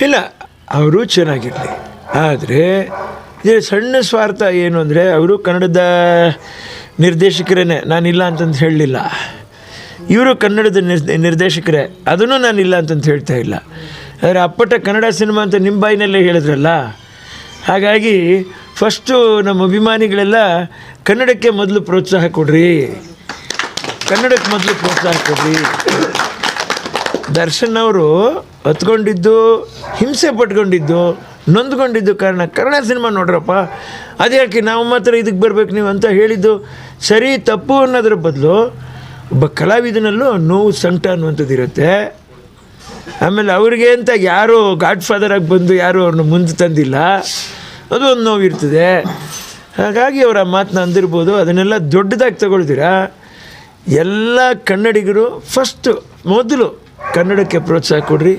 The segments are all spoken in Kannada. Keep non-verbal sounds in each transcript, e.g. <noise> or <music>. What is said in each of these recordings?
ಇಲ್ಲ, ಅವರು ಚೆನ್ನಾಗಿರಲಿ. ಆದರೆ, ಈ ಸಣ್ಣ ಸ್ವಾರ್ಥ ಏನು ಅಂದರೆ, ಅವರು ಕನ್ನಡದ ನಿರ್ದೇಶಕರೇ ನಾನಿಲ್ಲ ಅಂತಂದು ಹೇಳಲಿಲ್ಲ. ಇವರು ಕನ್ನಡದ ನಿರ್ ನಿರ್ದೇಶಕರೇ, ಅದನ್ನು ನಾನಿಲ್ಲ ಅಂತಂದು ಹೇಳ್ತಾ ಇಲ್ಲ. ಆದರೆ, ಅಪ್ಪಟ ಕನ್ನಡ ಸಿನಿಮಾ ಅಂತ ನಿಮ್ಮ ಬಾಯಿನಲ್ಲೇ ಹೇಳಿದ್ರಲ್ಲ? ಹಾಗಾಗಿ ಫಸ್ಟು ನಮ್ಮ ಅಭಿಮಾನಿಗಳೆಲ್ಲ ಕನ್ನಡಕ್ಕೆ ಮೊದಲು ಪ್ರೋತ್ಸಾಹ ಕೊಡ್ರಿ. ಕನ್ನಡಕ್ಕೆ ಮೊದಲು ಪ್ರೋತ್ಸಾಹ ಕೊಡ್ರಿ. ದರ್ಶನ್ ಅವರು ಹತ್ಕೊಂಡಿದ್ದು, ಹಿಂಸೆ ಪಟ್ಕೊಂಡಿದ್ದು, ನೊಂದ್ಕೊಂಡಿದ್ದು ಕಾರಣ ಕನ್ನಡ ಸಿನಿಮಾ ನೋಡ್ರಪ್ಪ. ಅದ್ಯಾಕೆ ನಾವು ಮಾತ್ರ ಇದಕ್ಕೆ ಬರ್ಬೇಕು ನೀವು ಅಂತ ಹೇಳಿದ್ದು, ಸರಿ, ತಪ್ಪು ಅನ್ನೋದ್ರ ಬದಲು ಒಬ್ಬ ಕಲಾವಿದನಲ್ಲೂ ನೋವು ಸಂಕಟ ಅನ್ನುವಂಥದ್ದು ಇರುತ್ತೆ. ಆಮೇಲೆ ಅವ್ರಿಗೆ ಅಂತ ಯಾರು ಗಾಡ್ ಫಾದರಾಗಿ ಬಂದು ಯಾರು ಅವ್ರನ್ನ ಮುಂದೆ ತಂದಿಲ್ಲ, ಅದು ಒಂದು ನೋವು ಇರ್ತದೆ. ಹಾಗಾಗಿ ಅವರ ಮಾತನ್ನ ಅಂದಿರ್ಬೋದು, ಅದನ್ನೆಲ್ಲ ದೊಡ್ಡದಾಗಿ ತಗೊಳ್ತೀರಾ ಎಲ್ಲ ಕನ್ನಡಿಗರು ಫಸ್ಟು ಮೊದಲು ಕನ್ನಡಕ್ಕೆ ಪ್ರೋತ್ಸಾಹ ಕೊಡ್ರಿ,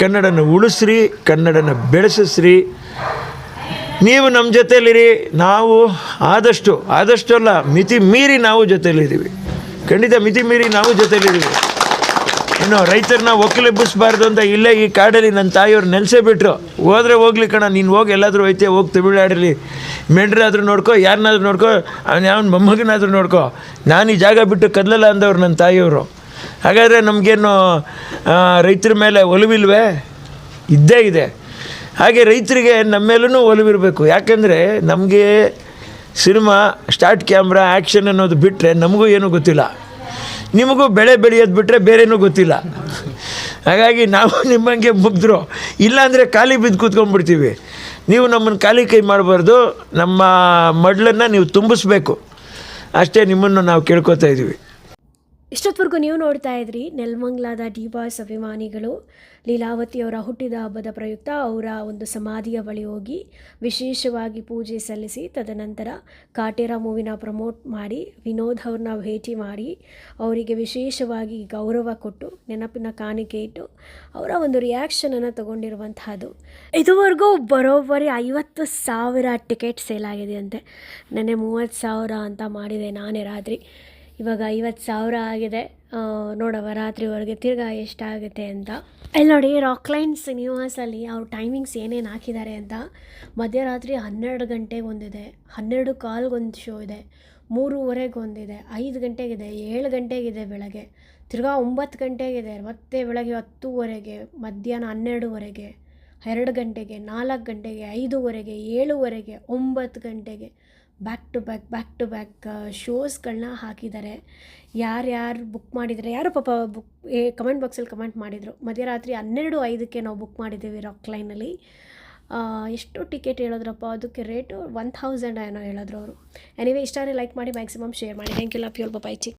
ಕನ್ನಡನ ಉಳಿಸ್ರಿ, ಕನ್ನಡನ ಬೆಳೆಸಿಸ್ರಿ. ನೀವು ನಮ್ಮ ಜೊತೆಯಲ್ಲಿರಿ, ನಾವು ಆದಷ್ಟು ಆದಷ್ಟು ಅಲ್ಲ, ಮಿತಿ ಮೀರಿ ನಾವು ಜೊತೆಯಲ್ಲಿದ್ದೀವಿ. ಖಂಡಿತ ಮಿತಿ ಮೀರಿ ನಾವು ಜೊತೆಯಲ್ಲಿದ್ದೀವಿ. ಇನ್ನು ರೈತರನ್ನ ಒಕ್ಕಲೆಬ್ಬಿಸ್ಬಾರ್ದು ಅಂತ ಇಲ್ಲೇ ಈ ಕಾಡಲ್ಲಿ ನನ್ನ ತಾಯಿಯವ್ರು ನೆಲೆಸೇ ಬಿಟ್ಟರು ಹೋದ್ರೆ ಹೋಗ್ಲಿ ಕಣ, ನೀನು ಹೋಗಿ, ಎಲ್ಲಾದರೂ ಐತೆ ಹೋಗಿ, ತಮಿಳ್ನಾಡಲ್ಲಿ. ಮೆಂಡ್ರಾದ್ರೂ ನೋಡ್ಕೋ ಯಾರನ್ನಾದ್ರೂ ನೋಡ್ಕೋ, ಅವ್ನು ಯಾವ ಮೊಮ್ಮಗನಾದರೂ ನೋಡ್ಕೋ. ನಾನು ಈ ಜಾಗ ಬಿಟ್ಟು ಕದಲಲ್ಲ ಅಂದವ್ರು ನನ್ನ ತಾಯಿಯವರು. ಹಾಗಾದರೆ ನಮಗೇನು ರೈತರ ಮೇಲೆ ಒಲವಿಲ್ವೇ? ಇದ್ದೇ ಇದೆ. ಹಾಗೆ ರೈತರಿಗೆ ನಮ್ಮ ಮೇಲೂ ಒಲವಿರಬೇಕು. ಯಾಕೆಂದರೆ ನಮಗೆ ಸಿನಿಮಾ, ಸ್ಟಾರ್ಟ್ ಕ್ಯಾಮ್ರಾ ಆ್ಯಕ್ಷನ್ ಅನ್ನೋದು ಬಿಟ್ಟರೆ ನಮಗೂ ಏನೂ ಗೊತ್ತಿಲ್ಲ. ನಿಮಗೂ ಬೆಳೆ ಬೆಳೆಯೋದು ಬಿಟ್ಟರೆ ಬೇರೇನೂ ಗೊತ್ತಿಲ್ಲ. ಹಾಗಾಗಿ ನಾವು <laughs> ನಿಮ್ಮಂಗೆ ಮುಗ್ದ್ರು. ಇಲ್ಲಾಂದರೆ ಖಾಲಿ ಬಿದ್ದು ಕೂತ್ಕೊಂಡ್ಬಿಡ್ತೀವಿ. ನೀವು ನಮ್ಮನ್ನು ಖಾಲಿ ಕೈ ಮಾಡಬಾರ್ದು. ನಮ್ಮ ಮಡ್ಲನ್ನು ನೀವು ತುಂಬಿಸ್ಬೇಕು. ಅಷ್ಟೇ ನಿಮ್ಮನ್ನು ನಾವು ಕೇಳ್ಕೊತಾ ಇದ್ದೀವಿ. ಇಷ್ಟೊತ್ತವರೆಗೂ ನೀವು ನೋಡ್ತಾ ಇದ್ರಿ ನೆಲಮಂಗ್ಲಾದ ಡಿ ಬಾಯ್ಸ್ ಅಭಿಮಾನಿಗಳು. ಲೀಲಾವತಿ ಅವರ ಹುಟ್ಟಿದ ಹಬ್ಬದ ಪ್ರಯುಕ್ತ ಅವರ ಒಂದು ಸಮಾಧಿಯ ಬಳಿ ಹೋಗಿ ವಿಶೇಷವಾಗಿ ಪೂಜೆ ಸಲ್ಲಿಸಿ, ತದನಂತರ ಕಾಟೇರ ಮೂವಿನ ಪ್ರಮೋಟ್ ಮಾಡಿ, ವಿನೋದ್ ಅವ್ರನ್ನ ಭೇಟಿ ಮಾಡಿ, ಅವರಿಗೆ ವಿಶೇಷವಾಗಿ ಗೌರವ ಕೊಟ್ಟು, ನೆನಪಿನ ಕಾಣಿಕೆ ಇಟ್ಟು ಅವರ ಒಂದು ರಿಯಾಕ್ಷನನ್ನು ತಗೊಂಡಿರುವಂತಹದ್ದು. ಇದುವರೆಗೂ ಬರೋಬ್ಬರಿ ಐವತ್ತು ಸಾವಿರ ಟಿಕೆಟ್ ಸೇಲ್ ಆಗಿದೆ ಅಂತೆ ನೆನ್ನೆ ಮೂವತ್ತು ಸಾವಿರ ಅಂತ ಮಾಡಿದೆ ನಾನೇ ರಾತ್ರಿ. ಇವಾಗ ಐವತ್ತು ಸಾವಿರ ಆಗಿದೆ. ನೋಡವ ರಾತ್ರಿವರೆಗೆ ತಿರ್ಗಾ ಎಷ್ಟಾಗುತ್ತೆ ಅಂತ. ಅಲ್ಲಿ ನೋಡಿ ರಾಕ್ಲೈನ್ ಸಿನಿಮಾಸಲ್ಲಿ ಅವ್ರ ಟೈಮಿಂಗ್ಸ್ ಏನೇನು ಹಾಕಿದ್ದಾರೆ ಅಂತ. ಮಧ್ಯರಾತ್ರಿ ಹನ್ನೆರಡು ಗಂಟೆಗೆ ಒಂದಿದೆ. ಹನ್ನೆರಡು ಕಾಲ್ಗೊಂದು ಶೋ ಇದೆ. ಮೂರುವರೆಗೆ ಒಂದಿದೆ. ಐದು ಗಂಟೆಗಿದೆ ಏಳು ಗಂಟೆಗಿದೆ ಬೆಳಗ್ಗೆ. ತಿರ್ಗಾ ಒಂಬತ್ತು ಗಂಟೆಗಿದೆ ಮತ್ತೆ ಬೆಳಗ್ಗೆ ಹತ್ತುವರೆಗೆ, ಮಧ್ಯಾಹ್ನ ಹನ್ನೆರಡುವರೆಗೆ, ಎರಡು ಗಂಟೆಗೆ, ನಾಲ್ಕು ಗಂಟೆಗೆ, ಐದೂವರೆಗೆ, ಏಳುವರೆಗೆ, ಒಂಬತ್ತು ಗಂಟೆಗೆ. Back to back back to back ಶೋಸ್ಗಳನ್ನ ಹಾಕಿದ್ದಾರೆ. ಯಾರ್ಯಾರು ಬುಕ್ ಮಾಡಿದರೆ, ಯಾರು ಪಾಪ ಬುಕ್ ಏ ಕಮೆಂಟ್ ಬಾಕ್ಸಲ್ಲಿ ಕಮೆಂಟ್ ಮಾಡಿದರು. ಮಧ್ಯರಾತ್ರಿ ಹನ್ನೆರಡು ಐದಕ್ಕೆ ನಾವು ಬುಕ್ ಮಾಡಿದ್ದೀವಿ ರಾಕ್ ಲೈನಲ್ಲಿ ಎಷ್ಟು ಟಿಕೆಟ್ ಹೇಳಿದ್ರಪ್ಪ, ಅದಕ್ಕೆ ರೇಟು ಒನ್ ಥೌಸಂಡ್ ಏನೋ ಹೇಳಿದ್ರು ಅವರು. ಎನಿವೇ ಇಷ್ಟ ಲೈಕ್ ಮಾಡಿ ಮ್ಯಾಕ್ಸಿಮಮ್ ಶೇರ್ ಮಾಡಿ. Thank you love you bye chi